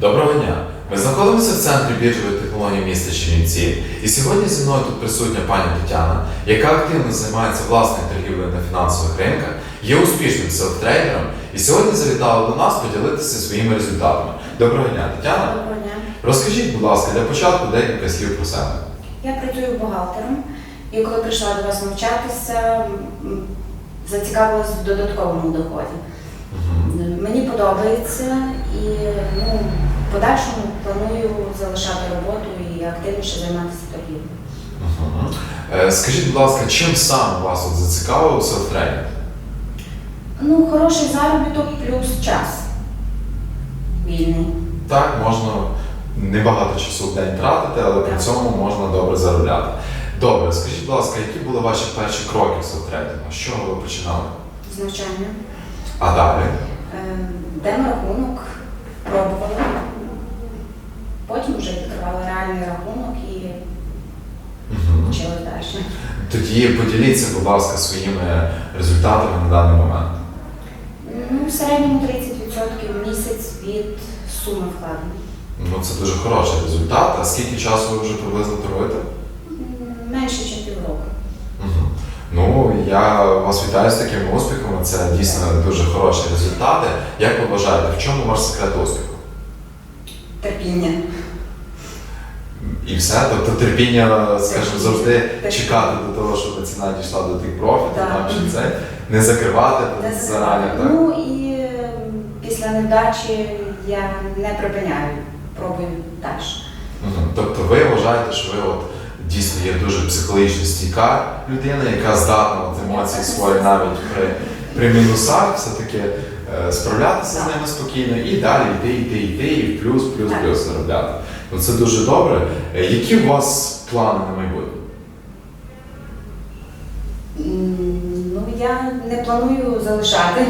Доброго дня! Ми знаходимося в центрі біржової технології міста Чернівці. І сьогодні зі мною тут присутня пані Тетяна, яка активно займається власною торгівлею на фінансових ринках, є успішним селфтрейдером і сьогодні завітала до нас поділитися своїми результатами. Доброго дня, Тетяна! Доброго дня. Розкажіть, будь ласка, для початку декілька слів про себе. Я працюю бухгалтером, і коли прийшла до вас навчатися, м, зацікавилась в додатковому доході. Мені подобається і ну, в подальшому планую залишати роботу і активніше займатися торгівлею. Е, Скажіть, будь ласка, чим саме вас от зацікавив селфтрейдинг? Ну, хороший заробіток плюс час вільний. Так, можна небагато часу в день тратити, але при цьому можна добре заробляти. Добре, скажіть, будь ласка, які були ваші перші кроки в селфтрейдингу? З чого ви починали? з навчання. А далі? Е, Демо-рахунок пробувала. Рахунок і Мгм. почала далі. Тоді поділіться, будь ласка, своїми результатами на даний момент. Ну, в середньому 30% в місяць від суми вкладень. Ну, це дуже хороший результат. А скільки часу ви вже приблизно торгуєте? Менше, ніж півроку. Мгм. Ну, я вас вітаю з такими успіхами. Це дійсно дуже хороші результати. Як ви вважаєте, в чому ваш секрет успіху? Терпіння. І все, тобто терпіння, скажімо, завжди чекати до того, щоб ціна дійшла до тих профітів, Так. чи це не закривати Не зарані, так? Ну і після невдачі я не припиняю, пробую далі. Мгм. Тобто ви вважаєте, що ви от дійсно є дуже психологічно стійка людина, яка здатна от емоції свої навіть при, при мінусах все-таки справлятися з ними спокійно і далі йти, йти, йти, і плюс, плюс, плюс заробляти. Ну це дуже добре. Е, Які у вас плани на майбутнє? Ну, я не планую залишати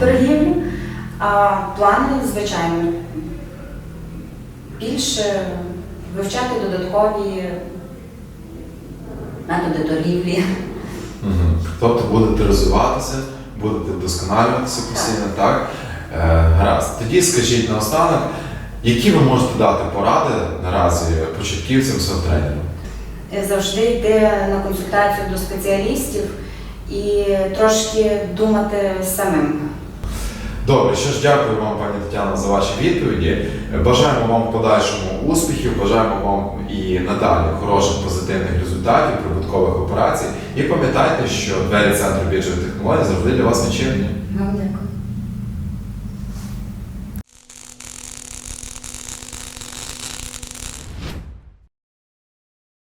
торгівлю, а плани, звичайно, більше вивчати додаткові методи торгівлі. Тобто будете розвиватися, будете вдосконалюватися постійно, так? Е, гаразд. Тоді скажіть наостанок, які ви можете дати поради наразі початківцям селтренерам? Завжди йти на консультацію до спеціалістів і трошки думати самим. Добре, що ж дякую вам, пані Тетяна, за ваші відповіді. Бажаємо вам подальшому успіхів, бажаємо вам і надалі хороших позитивних результатів, прибуткових операцій. І пам'ятайте, що двері центру біржових технологій завжди для вас відчинені. Вам дякую.